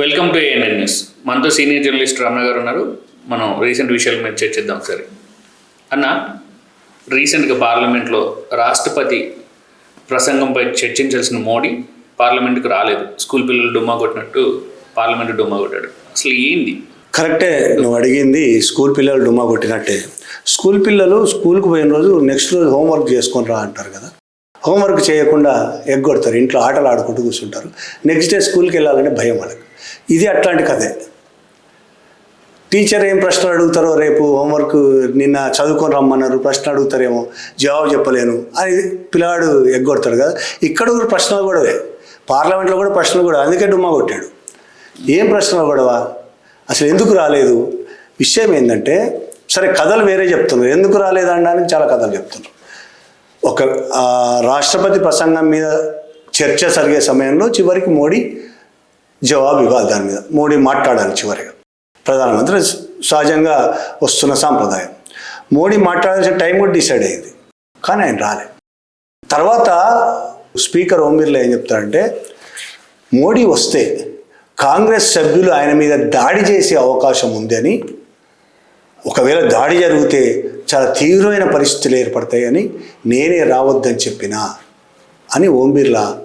Welcome to ANN news మనతో senior journalist Ramana garu ఉన్నారు. మనం రీసెంట్ విషయాల మీద చర్చిద్దాం ఒకసారి. అన్న రీసెంట్గా పార్లమెంట్లో రాష్ట్రపతి ప్రసంగంపై చర్చించాల్సిన మోడీ పార్లమెంట్కి రాలేదు. స్కూల్ పిల్లలు డుమ్మా కొట్టినట్టు పార్లమెంట్ డుమ్మా కొట్టాడు. అసలు ఏంది? కరెక్టే నువ్వు అడిగింది స్కూల్ పిల్లలు డుమ్మా కొట్టినట్టే. స్కూల్ పిల్లలు స్కూల్కి పోయిన రోజు నెక్స్ట్ రోజు హోంవర్క్ చేసుకొని రా అంటారు కదా. హోంవర్క్ చేయకుండా ఎగ్గొడతారు. ఇంట్లో ఆటలు ఆడుకుంటూ కూర్చుంటారు. నెక్స్ట్ డే స్కూల్కి వెళ్ళాలంటే భయం వాళ్ళకి. ఇది అట్లాంటి కథే. టీచర్ ఏం ప్రశ్నలు అడుగుతారో రేపు హోంవర్క్ నిన్న చదువుకొని రమ్మన్నారు ప్రశ్న అడుగుతారేమో జవాబు చెప్పలేను అని పిల్లవాడు ఎగ్గొడతాడు కదా. ఇక్కడ కూడా ప్రశ్నలు గొడవే పార్లమెంట్లో కూడా ప్రశ్నలు కూడా అందుకే డుమ్మా కొట్టాడు. ఏం ప్రశ్నలు గొడవ? అసలు ఎందుకు రాలేదు? విషయం ఏంటంటే సరే కథలు వేరే చెప్తున్నారు. ఎందుకు రాలేదు చాలా కథలు చెప్తున్నారు. ఒక రాష్ట్రపతి ప్రసంగం మీద చర్చ జరిగే సమయంలో చివరికి మోడీ జవాబు ఇవ్వాలి దాని మీద. మోడీ మాట్లాడాలి చివరిగా. ప్రధానమంత్రి సహజంగా వస్తున్న సాంప్రదాయం. మోడీ మాట్లాడాల్సిన టైం కూడా డిసైడ్ అయ్యింది కానీ ఆయన రాలే. తర్వాత స్పీకర్ ఓం బిర్లా ఏం చెప్తారంటే మోడీ వస్తే కాంగ్రెస్ సభ్యులు ఆయన మీద దాడి చేసే అవకాశం ఉందని ఒకవేళ దాడి జరిగితే చాలా తీవ్రమైన పరిస్థితులు ఏర్పడతాయని నేనే రావద్దని చెప్పినా అని ఓం బిర్లా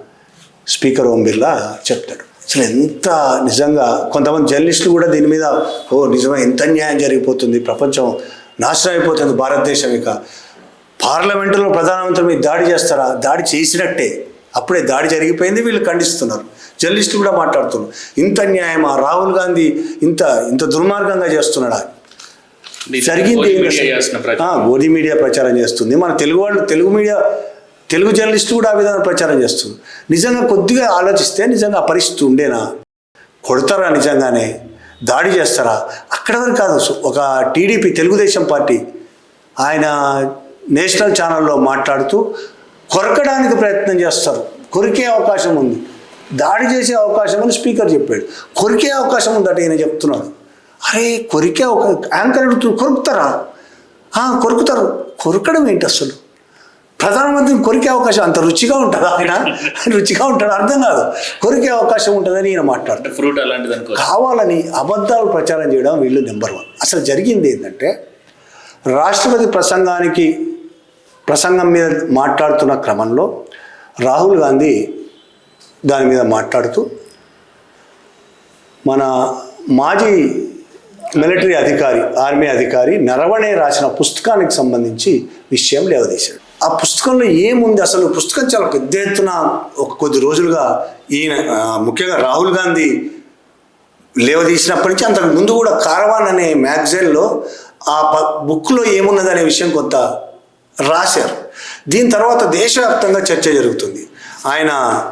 స్పీకర్ ఓం బిర్లా చెప్తాడు. అసలు ఎంత నిజంగా కొంతమంది జర్నలిస్టులు కూడా దీని మీద ఓ నిజమే ఎంత అన్యాయం జరిగిపోతుంది ప్రపంచం నాశనం అయిపోతుంది భారతదేశం ఇక. పార్లమెంటులో ప్రధానమంత్రి మీద దాడి చేస్తారా? దాడి చేసినట్టే. అప్పుడే దాడి జరిగిపోయింది వీళ్ళు ఖండిస్తున్నారు. జర్నలిస్టులు కూడా మాట్లాడుతున్నారు. ఇంత అన్యాయమా? రాహుల్ గాంధీ ఇంత ఇంత దుర్మార్గంగా చేస్తున్నాడా? జరిగింది మోదీ మీడియా ప్రచారం చేస్తుంది. మన తెలుగు వాళ్ళు తెలుగు మీడియా తెలుగు జర్నలిస్టులు కూడా ఆ విధంగా ప్రచారం చేస్తుంది. నిజంగా కొద్దిగా ఆలోచిస్తే నిజంగా ఆ పరిస్థితి ఉండేనా? కొడతారా నిజంగానే? దాడి చేస్తారా? అక్కడ వరకు కాదు. ఒక టీడీపీ తెలుగుదేశం పార్టీ ఆయన నేషనల్ ఛానల్లో మాట్లాడుతూ కొరకడానికి ప్రయత్నం చేస్తారు. కొరికే అవకాశం ఉంది. దాడి చేసే అవకాశం అని స్పీకర్ చెప్పాడు. కొరికే అవకాశం ఉందట ఈయన చెప్తున్నాడు. అరే కొరికే ఒక యాంకర్ అడుగుతున్నారు కొరుకుతారా? కొరుకుతారు. కొరకడం ఏంటి అసలు? ప్రధానమంత్రిని కొరికే అవకాశం అంత రుచిగా ఉంటుందా ఆయన. రుచిగా ఉంటాడు అర్థం కాదు. కొరికే అవకాశం ఉంటుందని ఈయన మాట్లాడతాడు. ఫ్రూట్ అలాంటిది కావాలని అబద్ధాలు ప్రచారం చేయడం వీళ్ళు నెంబర్ వన్. అసలు జరిగింది ఏంటంటే రాష్ట్రపతి ప్రసంగానికి ప్రసంగం మీద మాట్లాడుతున్న క్రమంలో రాహుల్ గాంధీ దాని మీద మాట్లాడుతూ మన మాజీ మిలిటరీ అధికారి ఆర్మీ అధికారి నరవణే రాసిన పుస్తకానికి సంబంధించి విషయం లేవదీశాడు. ఆ పుస్తకంలో ఏముంది? అసలు పుస్తకం చాలా పెద్ద ఎత్తున ఒక కొద్ది రోజులుగా ఈయన ముఖ్యంగా రాహుల్ గాంధీ లేవదీసినప్పటి నుంచి అంతకు ముందు కూడా కారవాన్ అనే మ్యాగజైన్లో ఆ ప- బుక్లో ఏమున్నదనే విషయం కొంత రాశారు. దీని తర్వాత దేశవ్యాప్తంగా చర్చ జరుగుతుంది. ఆయన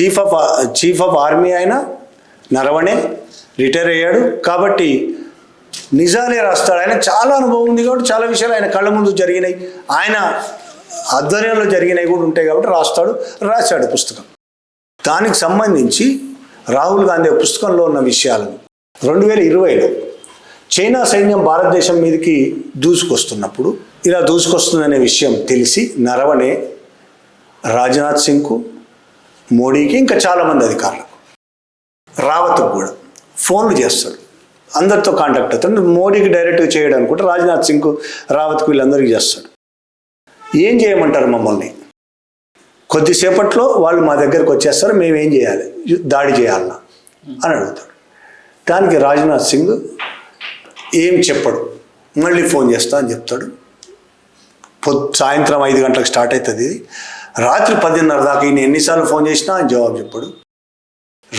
chief of chief of army ఆయన నరవణే రిటైర్ అయ్యాడు. కాబట్టి నిజాలే రాస్తాడు. ఆయన చాలా అనుభవం ఉంది కాబట్టి చాలా విషయాలు ఆయన కళ్ళ ముందు జరిగినాయి. ఆయన ఆధ్వర్యంలో జరిగినవి కూడా ఉంటాయి కాబట్టి రాస్తాడు రాశాడు పుస్తకం. దానికి సంబంధించి రాహుల్ గాంధీ పుస్తకంలో ఉన్న విషయాలను రెండు వేల ఇరవైలో చైనా సైన్యం భారతదేశం మీదకి దూసుకొస్తున్నప్పుడు ఇలా దూసుకొస్తుందనే విషయం తెలిసి నరవణే రాజ్నాథ్ సింగ్కు మోడీకి ఇంకా చాలామంది అధికారులకు రావత్కు కూడా ఫోన్లు చేస్తాడు. అందరితో కాంటాక్ట్ అవుతాడు. మోడీకి డైరెక్ట్గా చేయడం అనుకుంటే రాజ్నాథ్ సింగ్కు రావత్కు వీళ్ళందరికీ చేస్తాడు. ఏం చేయమంటారు మమ్మల్ని? కొద్దిసేపట్లో వాళ్ళు మా దగ్గరకు వచ్చేస్తారు మేము ఏం చేయాలి? దాడి చేయాలన్నా అని అడుగుతాడు. దానికి రాజ్నాథ్ సింగ్ ఏం చెప్పడు. మళ్ళీ ఫోన్ చేస్తా అని చెప్తాడు. పొద్ సాయంత్రం ఐదు గంటలకు స్టార్ట్ అవుతుంది ఇది రాత్రి పదిన్నర దాకా ఈయన ఎన్నిసార్లు ఫోన్ చేసినా ఆయన జవాబు చెప్పడు.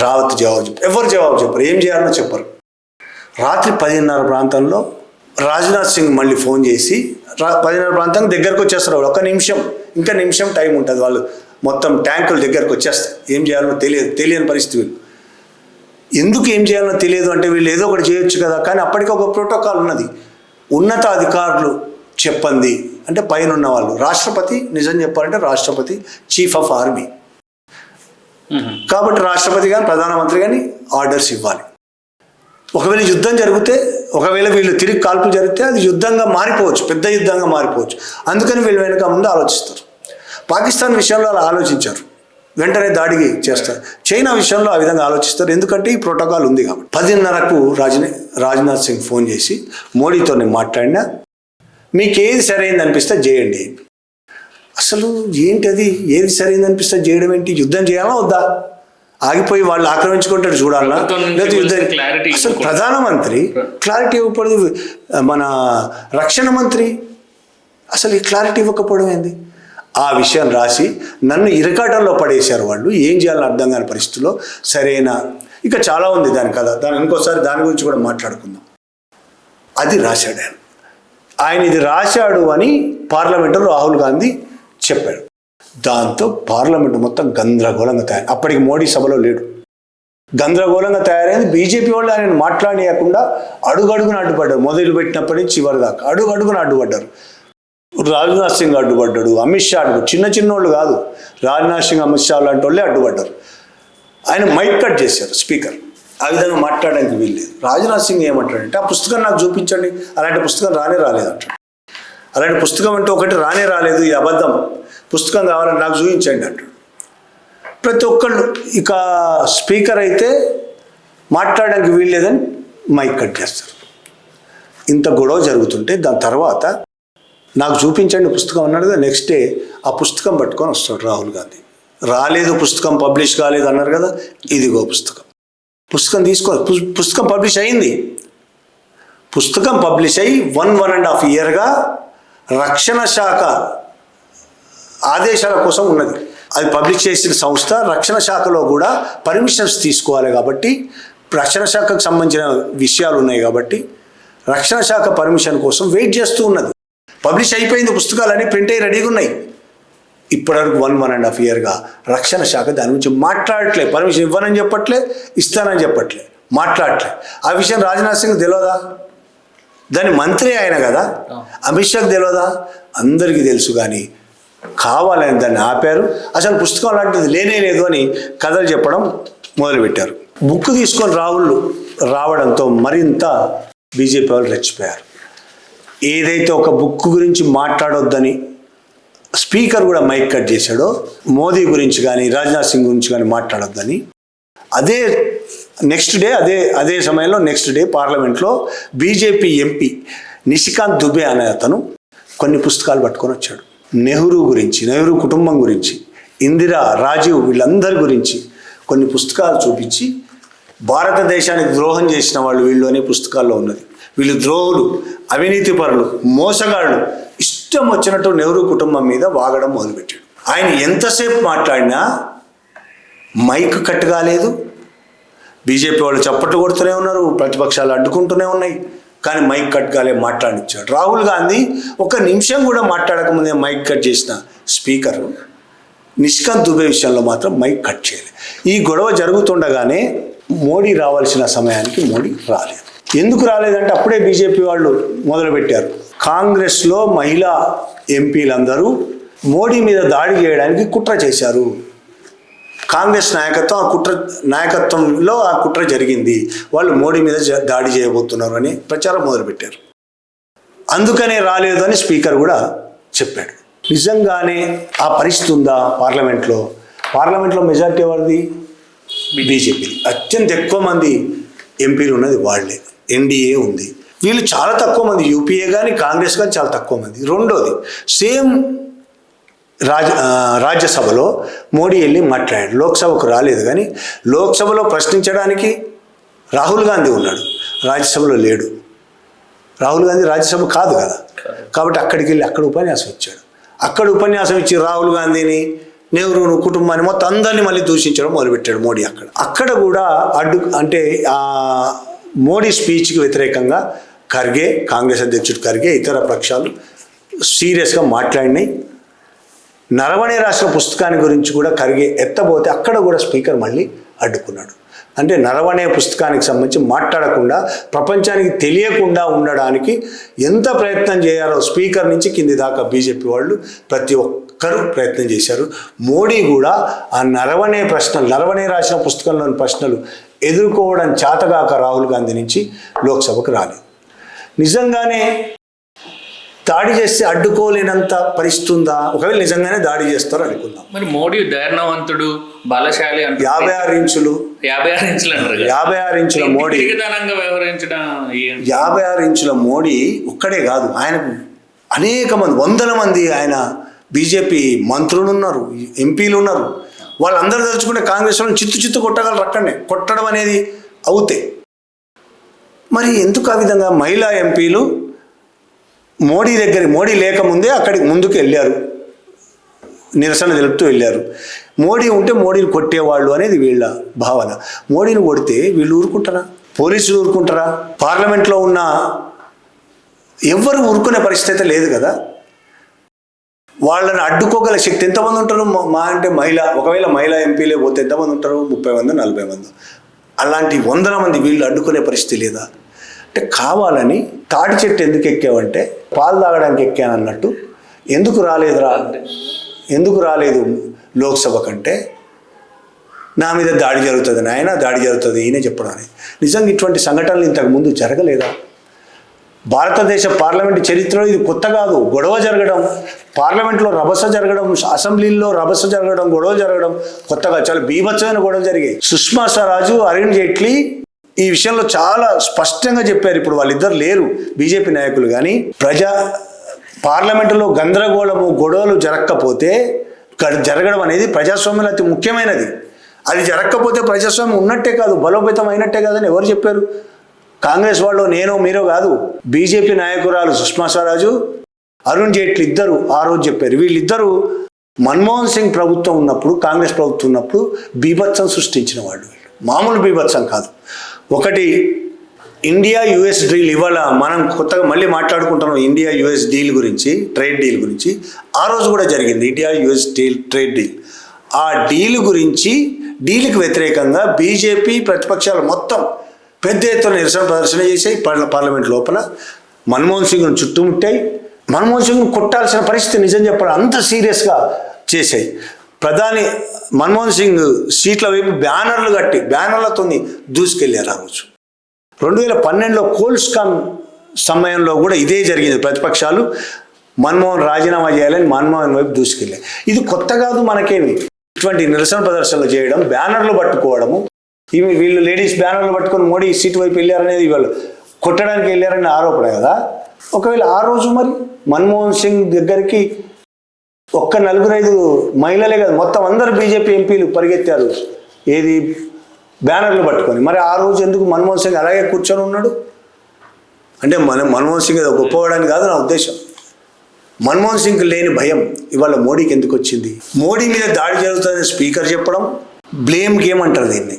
రావత్ జవాబు చెప్పరు ఎవరు జవాబు చెప్పరు? ఏం చేయాలనో చెప్పరు. రాత్రి పదిన్నర ప్రాంతంలో రాజ్నాథ్ సింగ్ మళ్ళీ ఫోన్ చేసి పదిన్నర ప్రాంతం దగ్గరకు వచ్చేస్తారు వాళ్ళు. ఒక నిమిషం ఇంకా నిమిషం టైం ఉంటుంది వాళ్ళు. మొత్తం ట్యాంకుల దగ్గరకు వచ్చేస్తాయి. ఏం చేయాలో తెలియదు తెలియని పరిస్థితి వీళ్ళు. ఎందుకు ఏం చేయాలో తెలియదు అంటే వీళ్ళు ఏదో ఒకటి చేయొచ్చు కదా. కానీ అప్పటికి ఒక ప్రోటోకాల్ ఉన్నది. ఉన్నత అధికారులు చెప్పంది అంటే పైన ఉన్న వాళ్ళు. రాష్ట్రపతి నిజం చెప్పాలంటే రాష్ట్రపతి చీఫ్ ఆఫ్ ఆర్మీ. కాబట్టి రాష్ట్రపతి కానీ ప్రధానమంత్రి కానీ ఆర్డర్స్ ఇవ్వాలి. ఒకవేళ యుద్ధం జరిగితే ఒకవేళ వీళ్ళు తిరిగి కాల్పులు జరిగితే అది యుద్ధంగా మారిపోవచ్చు పెద్ద యుద్ధంగా మారిపోవచ్చు. అందుకని వీళ్ళు వెనుక ముందు ఆలోచిస్తారు. పాకిస్తాన్ విషయంలో అలా ఆలోచించారు. వెంటనే దాడికి చేస్తారు. చైనా విషయంలో ఆ విధంగా ఆలోచిస్తారు. ఎందుకంటే ఈ ప్రోటోకాల్ ఉంది కాబట్టి. పదిన్నరకు రాజ్నా రాజ్నాథ్ సింగ్ ఫోన్ చేసి మోడీతో నేను మాట్లాడినా మీకు ఏది సరైంది అనిపిస్తే చేయండి అసలు ఏంటి అది ఏది సరైంది అనిపిస్తే చేయడం ఏంటి? యుద్ధం చేయాలా వద్దా? ఆగిపోయి వాళ్ళు ఆక్రమించుకుంటారు చూడాలా? లేదా అసలు. ప్రధానమంత్రి క్లారిటీ ఇవ్వకూడదు. మన రక్షణ మంత్రి అసలు ఈ క్లారిటీ ఇవ్వకపోవడం ఏంది? ఆ విషయం రాసి నన్ను ఇరకాటంలో పడేశారు వాళ్ళు. ఏం చేయాలని అర్థం కాని పరిస్థితుల్లో సరైన? ఇక చాలా ఉంది దాని కథ. దాని ఇంకోసారి దాని గురించి కూడా మాట్లాడుకుందాం. అది రాశాడు ఆయన. ఆయన ఇది రాశాడు అని పార్లమెంటులో రాహుల్ గాంధీ చెప్పాడు. దాంతో పార్లమెంట్ మొత్తం గందరగోళంగా తయారు అప్పటికి మోడీ సభలో లేడు. గందరగోళంగా తయారైంది బీజేపీ వాళ్ళు ఆయన మాట్లాడేయకుండా అడుగడుగున అడ్డుపడ్డారు. మొదలు పెట్టినప్పటి నుంచి చివరి దాకా అడుగడుగున అడ్డుపడ్డారు. రాజ్నాథ్ సింగ్ అడ్డుపడ్డాడు అమిత్ షా అడ్డు చిన్న చిన్న వాళ్ళు కాదు రాజ్నాథ్ సింగ్ అమిత్ షా లాంటి వాళ్ళే అడ్డుపడ్డారు. ఆయన మైక్ కట్ చేశారు స్పీకర్. ఆ విధంగా మాట్లాడడానికి వీల్లేదు. రాజ్నాథ్ సింగ్ ఏమంటాడంటే ఆ పుస్తకం నాకు చూపించండి అలాంటి పుస్తకం రానే రాలేదు అంటాడు అలాంటి పుస్తకం అంటే ఒకటి రానే రాలేదు ఈ అబద్ధం. పుస్తకం కావాలని నాకు చూపించండి అంటాడు. ప్రతి ఒక్కళ్ళు ఇక స్పీకర్ అయితే మాట్లాడడానికి వీల్లేదని మైక్ కట్ చేస్తారు. ఇంత గొడవ జరుగుతుంటే దాని తర్వాత నాకు చూపించండి పుస్తకం అన్నాడు కదా నెక్స్ట్ డే ఆ పుస్తకం పట్టుకొని వస్తాడు రాహుల్ గాంధీ. రాలేదు పుస్తకం పబ్లిష్ కాలేదు అన్నారు కదా ఇదిగో పుస్తకం. పుస్తకం తీసుకో పుస్తకం పబ్లిష్ అయింది. పుస్తకం పబ్లిష్ అయ్యి వన్ వన్ అండ్ హాఫ్ ఇయర్గా రక్షణ శాఖ ఆదేశాల కోసం ఉన్నది. అది పబ్లిష్ చేసిన సంస్థ రక్షణ శాఖలో కూడా పర్మిషన్స్ తీసుకోవాలి కాబట్టి రక్షణ శాఖకు సంబంధించిన విషయాలు ఉన్నాయి కాబట్టి రక్షణ శాఖ పర్మిషన్ కోసం వెయిట్ చేస్తూ ఉన్నది. పబ్లిష్ అయిపోయింది పుస్తకాలన్నీ ప్రింట్ అయ్యి రెడీగా ఉన్నాయి. ఇప్పటివరకు వన్ వన్ అండ్ హాఫ్ ఇయర్గా రక్షణ శాఖ దాని గురించి మాట్లాడట్లే పర్మిషన్ ఇవ్వనని చెప్పట్లే ఇస్తానని చెప్పట్లే మాట్లాడట్లే ఆ విషయం రాజ్నాథ్ సింగ్ తెలియదా దాని మంత్రి ఆయన కదా. అమిత్ షాకి తెలియదా అందరికీ తెలుసు కానీ కావాలని దాన్ని ఆపారు. అసలు పుస్తకం లాంటిది లేనే లేదు అని కథలు చెప్పడం మొదలుపెట్టారు. బుక్ తీసుకొని రావుళ్ళు రావడంతో మరింత బీజేపీ వాళ్ళు రెచ్చిపోయారు. ఏదైతే ఒక బుక్ గురించి మాట్లాడొద్దని స్పీకర్ కూడా మైక్ కట్ చేశాడో మోదీ గురించి కానీ రాజ్నాథ్ సింగ్ గురించి కానీ మాట్లాడొద్దని అదే నెక్స్ట్ డే అదే అదే సమయంలో నెక్స్ట్ డే పార్లమెంట్లో బీజేపీ ఎంపీ నిశికాంత్ దుబే అనే అతను కొన్ని పుస్తకాలు పట్టుకొని వచ్చాడు. నెహ్రూ గురించి నెహ్రూ కుటుంబం గురించి ఇందిరా రాజీవ్ వీళ్ళందరి గురించి కొన్ని పుస్తకాలు చూపించి భారతదేశానికి ద్రోహం చేసిన వాళ్ళు వీళ్ళు అనే పుస్తకాల్లో ఉన్నది. వీళ్ళు ద్రోహులు అవినీతి పరులు మోసగాళ్ళు. ఇష్టం వచ్చినట్టు నెహ్రూ కుటుంబం మీద వాగడం మొదలుపెట్టాడు. ఆయన ఎంతసేపు మాట్లాడినా మైక్ కట్ కాలేదు. బీజేపీ వాళ్ళు చప్పట్లు కొడుతూనే ఉన్నారు ప్రతిపక్షాలు అడ్డుకుంటూనే ఉన్నాయి. కానీ మైక్ కట్ కాలే మాట్లాడించాడు రాహుల్ గాంధీ ఒక నిమిషం కూడా మాట్లాడకముందే మైక్ కట్ చేసిన స్పీకర్ నిష్కాంత్ దుబే విషయంలో మాత్రం మైక్ కట్ చేయలేదు ఈ గొడవ జరుగుతుండగానే మోడీ రావాల్సిన సమయానికి మోడీ రాలేదు. ఎందుకు రాలేదంటే అప్పుడే బీజేపీ వాళ్ళు మొదలుపెట్టారు. కాంగ్రెస్లో మహిళా ఎంపీలందరూ మోడీ మీద దాడి చేయడానికి కుట్ర చేశారు. కాంగ్రెస్ నాయకత్వం ఆ కుట్ర నాయకత్వంలో ఆ కుట్ర జరిగింది. వాళ్ళు మోడీ మీద జ- దాడి చేయబోతున్నారు అని ప్రచారం మొదలుపెట్టారు. అందుకనే రాలేదు అని స్పీకర్ కూడా చెప్పాడు. నిజంగానే ఆ పరిస్థితి ఉందా పార్లమెంట్లో? పార్లమెంట్లో మెజార్టీ ఎవరిది? బీజేపీ. అత్యంత ఎక్కువ మంది ఎంపీలు ఉన్నది వాళ్ళే. ఎన్డీఏ ఉంది. వీళ్ళు చాలా తక్కువ మంది. యూపీఏ కానీ కాంగ్రెస్ కానీ చాలా తక్కువ మంది. రెండోది సేమ్ రాజ రాజ్యసభలో మోడీ వెళ్ళి మాట్లాడాడు. లోక్సభకు రాలేదు కానీ లోక్సభలో ప్రశ్నించడానికి రాహుల్ గాంధీ ఉన్నాడు. రాజ్యసభలో లేడు. రాహుల్ గాంధీ రాజ్యసభ కాదు కదా. కాబట్టి అక్కడికి వెళ్ళి అక్కడ ఉపన్యాసం ఇచ్చాడు. అక్కడ ఉపన్యాసం ఇచ్చి రాహుల్ గాంధీని నెహ్రూను కుటుంబాన్ని మొత్తం అందరినీ మళ్ళీ దూషించడం మొదలుపెట్టాడు మోడీ అక్కడ. అక్కడ కూడా అడ్డు అంటే ఆ మోడీ స్పీచ్కి వ్యతిరేకంగా ఖర్గే కాంగ్రెస్ అధ్యక్షుడు ఖర్గే ఇతర పక్షాలు సీరియస్గా మాట్లాడినాయి. నరవణి రాసిన పుస్తకాన్ని గురించి కూడా కరిగే ఎత్తబోతే అక్కడ కూడా స్పీకర్ మళ్ళీ అడ్డుకున్నాడు. అంటే నరవణే పుస్తకానికి సంబంధించి మాట్లాడకుండా ప్రపంచానికి తెలియకుండా ఉండడానికి ఎంత ప్రయత్నం చేయాలో స్పీకర్ నుంచి కింది దాకా బీజేపీ వాళ్ళు ప్రతి ఒక్కరూ ప్రయత్నం చేశారు. మోడీ కూడా ఆ నరవణే ప్రశ్నలు నరవణే రాసిన పుస్తకంలోని ప్రశ్నలు ఎదుర్కోవడం చేతగాక రాహుల్ గాంధీ నుంచి లోక్సభకు రాలేదు. నిజంగానే దాడి చేస్తే అడ్డుకోలేనంత పరిస్థితి ఉందా? ఒకవేళ నిజంగానే దాడి చేస్తారు అనుకుందాం. మరి మోడీ ధైర్యవంతుడు బలశాలి అంటారు. యాభై ఆరు ఇంచులు. యాభై ఆరు ఇంచులు అంటారు. యాభై ఆరు ఇంచుల మోడీ. వ్యవహరించడం? యాభై ఆరు ఇంచుల మోడీ ఒక్కడే కాదు ఆయనకు అనేక మంది వందల మంది ఆయన బీజేపీ మంత్రులు ఉన్నారు ఎంపీలు ఉన్నారు వాళ్ళందరూ తలుచుకుంటే కాంగ్రెస్ వాళ్ళని చిత్తు చిత్తు కొట్టగలరు అక్కడనే. కొట్టడం అనేది అవుతే. మరి ఎందుకు ఆ విధంగా మహిళా ఎంపీలు మోడీ దగ్గర మోడీ లేకముందే అక్కడికి ముందుకు వెళ్ళారు. నిరసన తెలుపుతూ వెళ్ళారు. మోడీ ఉంటే మోడీని కొట్టేవాళ్ళు అనేది వీళ్ళ భావన. మోడీని కొడితే వీళ్ళు ఊరుకుంటారా? పోలీసులు ఊరుకుంటారా? పార్లమెంట్లో ఉన్న ఎవ్వరు ఊరుకునే పరిస్థితి లేదు కదా. వాళ్ళని అడ్డుకోగల శక్తి ఎంతమంది ఉంటారు? మా- మా అంటే మహిళ ఒకవేళ మహిళా ఎంపీలే పోతే ఎంతమంది ఉంటారు? ముప్పై మంది నలభై మంది. అలాంటి వందల మంది వీళ్ళు అడ్డుకునే పరిస్థితి లేదా? అంటే కావాలని తాటి చెట్టు ఎందుకు ఎక్కావంటే పాలు తాగడానికి ఎక్కాను అన్నట్టు. ఎందుకు రాలేదురా? ఎందుకు రాలేదు లోక్సభ కంటే? నా మీద దాడి జరుగుతుంది నాయన దాడి జరుగుతుంది ఈయనే చెప్పడానికి. నిజంగా ఇటువంటి సంఘటనలు ఇంతకు ముందు జరగలేదా? భారతదేశ పార్లమెంట్ చరిత్రలో ఇది కొత్త కాదు గొడవ జరగడం. పార్లమెంట్లో రభస జరగడం అసెంబ్లీలో రభస జరగడం గొడవ జరగడం కొత్తగా. చాలా బీభత్సమైన గొడవ జరిగాయి. సుష్మా స్వరాజు అరుణ్ జైట్లీ ఈ విషయంలో చాలా స్పష్టంగా చెప్పారు ఇప్పుడు వాళ్ళిద్దరు లేరు. బీజేపీ నాయకులు కానీ ప్రజా పార్లమెంటులో గందరగోళము గొడవలు జరగకపోతే జరగడం అనేది ప్రజాస్వామ్యంలో అతి ముఖ్యమైనది. అది జరగకపోతే ప్రజాస్వామ్యం ఉన్నట్టే కాదు బలోపేతం అయినట్టే కాదని ఎవరు చెప్పారు? కాంగ్రెస్ వాళ్ళు నేను మీరో కాదు. బీజేపీ నాయకురాలు సుష్మా స్వరాజు అరుణ్ జైట్లీ ఇద్దరు ఆ రోజు చెప్పారు. వీళ్ళిద్దరూ మన్మోహన్ సింగ్ ప్రభుత్వం ఉన్నప్పుడు కాంగ్రెస్ ప్రభుత్వం ఉన్నప్పుడు బీభత్సం సృష్టించిన వాళ్ళు వీళ్ళు. మామూలు బీభత్సం కాదు. ఒకటి ఇండియా యుఎస్ డీల్ ఇవాళ మనం కొత్తగా మళ్ళీ మాట్లాడుకుంటున్నాం ఇండియా యుఎస్ డీల్ గురించి ట్రేడ్ డీల్ గురించి. ఆ రోజు కూడా జరిగింది India US deal trade deal ఆ డీల్ గురించి డీల్కి వ్యతిరేకంగా బీజేపీ ప్రతిపక్షాలు మొత్తం పెద్ద ఎత్తున నిరసన ప్రదర్శన చేశాయి. పార్లమెంట్ లోపల మన్మోహన్ సింగ్ను చుట్టుముట్టాయి. మన్మోహన్ సింగ్ను కొట్టాల్సిన పరిస్థితి నిజం చెప్పడం అంత సీరియస్గా చేశాయి. ప్రధాని మన్మోహన్ సింగ్ సీట్ల వైపు బ్యానర్లు కట్టి బ్యానర్లతో దూసుకెళ్ళారు ఆ రోజు. రెండు వేల పన్నెండులో కోల్స్కామ్ సమయంలో కూడా ఇదే జరిగింది. ప్రతిపక్షాలు మన్మోహన్ రాజీనామా చేయాలని మన్మోహన్ వైపు దూసుకెళ్ళాయి. ఇది కొత్త కాదు మనకేమి? ఇటువంటి నిరసన ప్రదర్శనలు చేయడం బ్యానర్లు పట్టుకోవడము ఇవి వీళ్ళు లేడీస్ బ్యానర్లు పట్టుకొని మోడీ సీట్ వైపు వెళ్ళారనేది వాళ్ళు కొట్టడానికి వెళ్ళారనే ఆరోపణ కదా? ఒకవేళ ఆ రోజు మరి మన్మోహన్ సింగ్ దగ్గరికి ఒక్క నలుగురు ఐదు మహిళలే కాదు మొత్తం అందరు బీజేపీ ఎంపీలు పరిగెత్తారు. ఏది? బ్యానర్లు పట్టుకొని. మరి ఆ రోజు ఎందుకు మన్మోహన్ సింగ్ అలాగే కూర్చొని ఉన్నాడు? అంటే మన మన్మోహన్ సింగ్ ఏదో గొప్పవాడని కాదు నా ఉద్దేశం. మన్మోహన్ సింగ్ లేని భయం ఇవాళ మోడీకి ఎందుకు వచ్చింది? మోడీ మీద దాడి జరుగుతుందని స్పీకర్ చెప్పడం బ్లేమ్ గేమ్ అంటారు దీన్ని.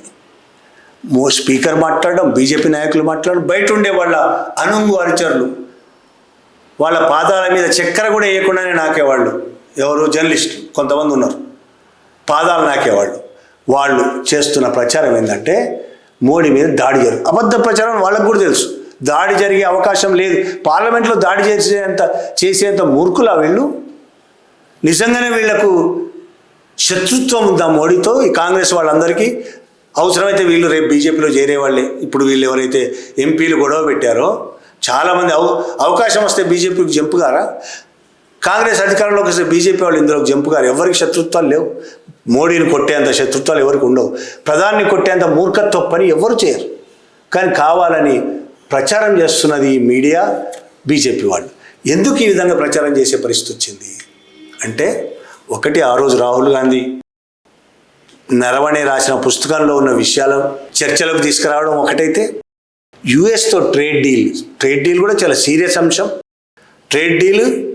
మో స్పీకర్ మాట్లాడడం బీజేపీ నాయకులు మాట్లాడడం బయట ఉండే వాళ్ళ అనుంగు అనుచరులు వాళ్ళ పాదాల మీద చక్కెర కూడా వేయకుండానే నాకేవాళ్ళు. ఎవరు? జర్నలిస్టులు కొంతమంది ఉన్నారు. పాదాలు నాకేవాళ్ళు. వాళ్ళు చేస్తున్న ప్రచారం ఏంటంటే మోడీ మీద దాడి జరుగు అబద్ధ ప్రచారం వాళ్ళకు కూడా తెలుసు. దాడి జరిగే అవకాశం లేదు. పార్లమెంట్లో దాడి చేసేంత చేసేంత మూర్ఖులా వీళ్ళు? నిజంగానే వీళ్ళకు శత్రుత్వం ఉందా మోడీతో ఈ కాంగ్రెస్ వాళ్ళందరికీ? అవసరమైతే వీళ్ళు రేపు బీజేపీలో చేరే వాళ్ళే ఇప్పుడు వీళ్ళు ఎవరైతే ఎంపీలు గొడవ పెట్టారో చాలామంది అవ అవకాశం వస్తే బీజేపీకి చెప్పుగారా కాంగ్రెస్ అధికారంలోకి వస్తే బీజేపీ వాళ్ళు ఇందులోకి జంపు గారు. ఎవరికి శత్రుత్వాలు లేవు. మోడీని కొట్టేంత శత్రుత్వాలు ఎవరికి ఉండవు. ప్రధాని కొట్టేంత మూర్ఖత్వ పని ఎవరు చేయరు. కానీ కావాలని ప్రచారం చేస్తున్నది ఈ మీడియా బీజేపీ వాళ్ళు. ఎందుకు ఈ విధంగా ప్రచారం చేసే పరిస్థితి వచ్చింది? అంటే ఒకటి ఆ రోజు రాహుల్ గాంధీ నరవణే రాసిన పుస్తకంలో ఉన్న విషయాలు చర్చలకు తీసుకురావడం ఒకటైతే యుఎస్తో ట్రేడ్ డీల్. ట్రేడ్ డీల్ కూడా చాలా సీరియస్ అంశం. ట్రేడ్ డీల్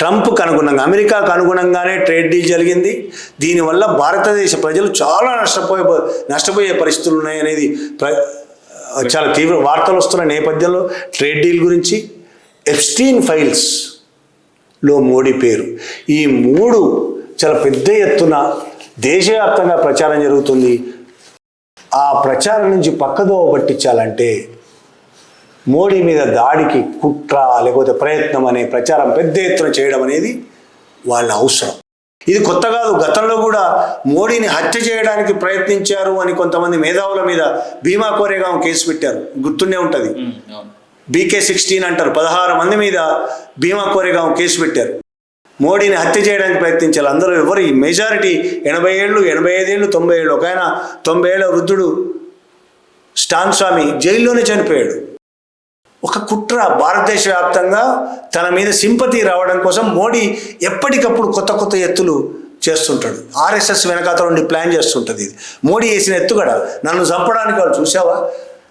ట్రంప్కు అనుగుణంగా అమెరికాకు అనుగుణంగానే ట్రేడ్ డీల్ జరిగింది. దీనివల్ల భారతదేశ ప్రజలు చాలా నష్టపోయే నష్టపోయే పరిస్థితులు ఉన్నాయనేది ప్ర చాలా తీవ్ర వార్తలు వస్తున్న నేపథ్యంలో ట్రేడ్ డీల్ గురించి ఎఫ్స్టీన్ ఫైల్స్లో మోడీ పేరు. ఈ మూడు చాలా పెద్ద ఎత్తున దేశవ్యాప్తంగా ప్రచారం జరుగుతుంది. ఆ ప్రచారం నుంచి పక్కదోవ పట్టించాలంటే మోడీ మీద దాడికి కుట్ర లేకపోతే ప్రయత్నం అనే ప్రచారం పెద్ద ఎత్తున చేయడం అనేది వాళ్ళ అవసరం. ఇది కొత్త కాదు గతంలో కూడా మోడీని హత్య చేయడానికి ప్రయత్నించారు అని కొంతమంది మేధావుల మీద భీమా కోరేగాం కేసు పెట్టారు. గుర్తుండే ఉంటుంది. బీకే సిక్స్టీన్ అంటారు. పదహారు మంది మీద భీమా కోరేగాం కేసు పెట్టారు. మోడీని హత్య చేయడానికి ప్రయత్నించారు. అందులో ఎవరు? ఈ మెజారిటీ ఎనభై ఏళ్ళు ఎనభై ఐదేళ్ళు తొంభై ఏళ్ళు. ఒక ఆయన తొంభై ఏళ్ళ వృద్ధుడు స్టాన్ స్వామి జైల్లోనే చనిపోయాడు. ఒక కుట్ర భారతదేశ వ్యాప్తంగా తన మీద సింపతి రావడం కోసం మోడీ ఎప్పటికప్పుడు కొత్త కొత్త ఎత్తులు చేస్తుంటాడు. ఆర్ఎస్ఎస్ వెనకాతల నుండి ప్లాన్ చేస్తుంటుంది ఇది. మోడీ వేసిన ఎత్తుగడ నన్ను చంపడానికి వాళ్ళు చూసావా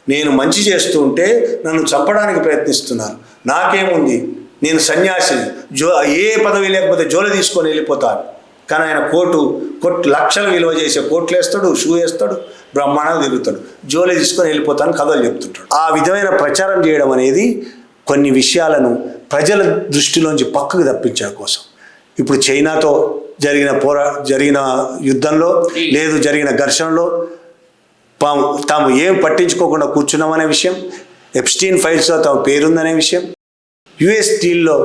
నేను మంచి చేస్తూ ఉంటే నన్ను చంపడానికి ప్రయత్నిస్తున్నారు. నాకేముంది? నేను సన్యాసిని. జో ఏ పదవి లేకపోతే జోల తీసుకొని వెళ్ళిపోతాను. కానీ ఆయన కోటు కోట్ లక్షలు విలువ చేసే కోట్లు వేస్తాడు షూ వేస్తాడు బ్రహ్మాండంగా తిరుగుతాడు. జోలి తీసుకొని వెళ్ళిపోతాను కథలు చెప్తుంటాడు. ఆ విధమైన ప్రచారం చేయడం అనేది కొన్ని విషయాలను ప్రజల దృష్టిలోంచి పక్కకు తప్పించడం కోసం. ఇప్పుడు చైనాతో జరిగిన పోరా జరిగిన యుద్ధంలో లేదు జరిగిన ఘర్షణలో తాము తాము ఏం పట్టించుకోకుండా కూర్చున్నామనే విషయం ఎప్స్టీన్ ఫైల్స్లో తమ పేరుందనే విషయం యుఎస్ స్టీల్లో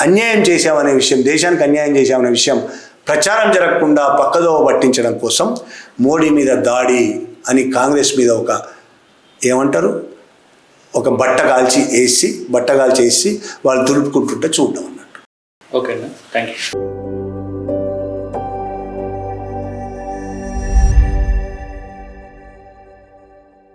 అన్యాయం చేశామనే విషయం దేశానికి అన్యాయం చేశామనే విషయం ప్రచారం జరగకుండా పక్కదోవ పట్టించడం కోసం మోడీ మీద దాడి అని కాంగ్రెస్ మీద ఒక ఏమంటారు? ఒక బట్ట కాల్చి వేసి బట్ట కాల్చి వేసి వాళ్ళు దులుపుకుంటుంటే చూడడం అన్నట్టు. ఓకే అన్న. Thank you